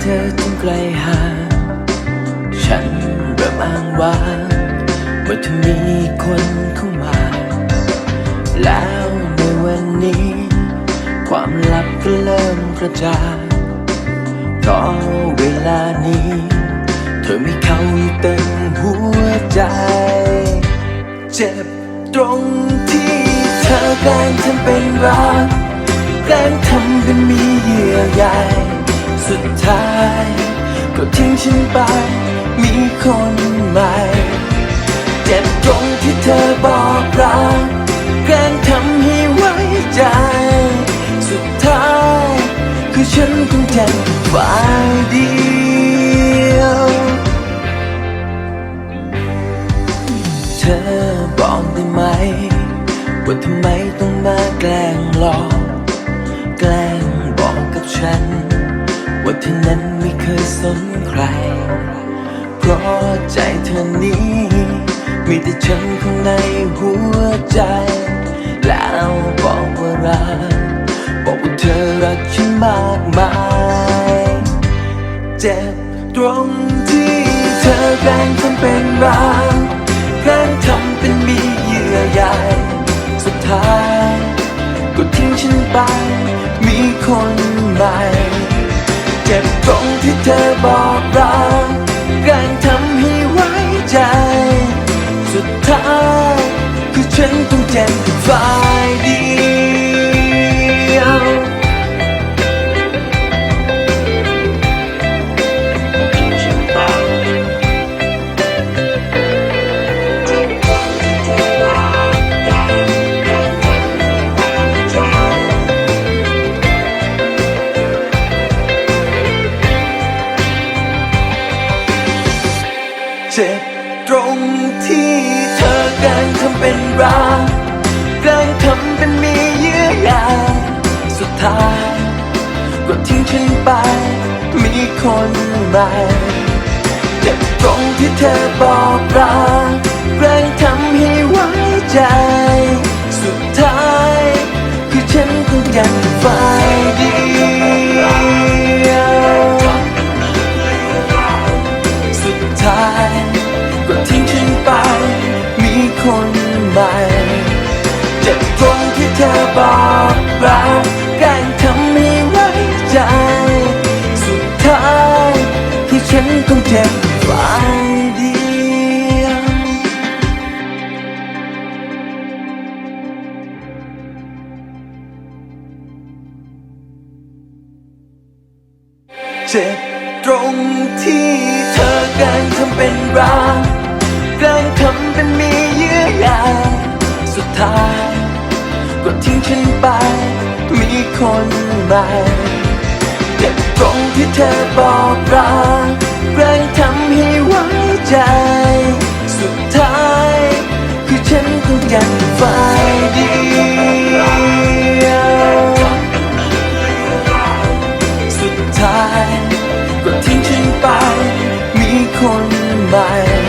เธอจึงไกลห่างฉันเริ่มอ้างว้างว่าเธอมีคนเข้ามา แล้วในวันนี้ ความลับก็เริ่มกระจายก็เวลานี้ เธอไม่เข้าอยู่เต็มหัวใจ เจ็บตรงที่เธอแกล้งทำเป็นรักแกล้งทำเป็นมีเยื่อใหญ่ สุดท้าย ก็ทิ้งฉันไป มีคนใหม่ เจ็บตรงที่เธอบอกรักแกล้งทำให้ไว้ใจ สุดท้าย คือฉันต้องเจ็บฝ่ายเดียว เธอบอกได้ไหม ว่าทำไมต้องมาแกล้งหลอก แกล้งบอกกับฉัน ว่าเธอนั้นไม่เคยสนใคร เพราะใจเธอนี้ มีแต่ฉันข้างในหัวใจ แล้วบอกว่ารักบอกว่าเธอรักฉันมากมาย เจ็บตรงที่เธอแกล้งทำเป็นรักแกล้งทำ จ็บตรงที่เธอบอกรักแกล้งทำให้ไว้ใจ สุดท้าย คือฉันต้องเจ็บฝ่ายเดียว เจ็บตรงที่เธอแกล้งทำเป็นรักแกล้งทำเป็นมีเยื่อใยสุดท้ายก็ทิ้งฉันไป มีคนใหม่เจ็บตรงที่เธอบอก ฉันต้องเจ็บฝ่ายเดียวเจ็บตรงที่เธอแกล้งทำเป็นรักแกล้งทำเป็นมีเยื่อใยสุดท้ายก็ทิ้งฉันไป มีคนใหม่เจ็บตรงที่เธอบอกรัก 말.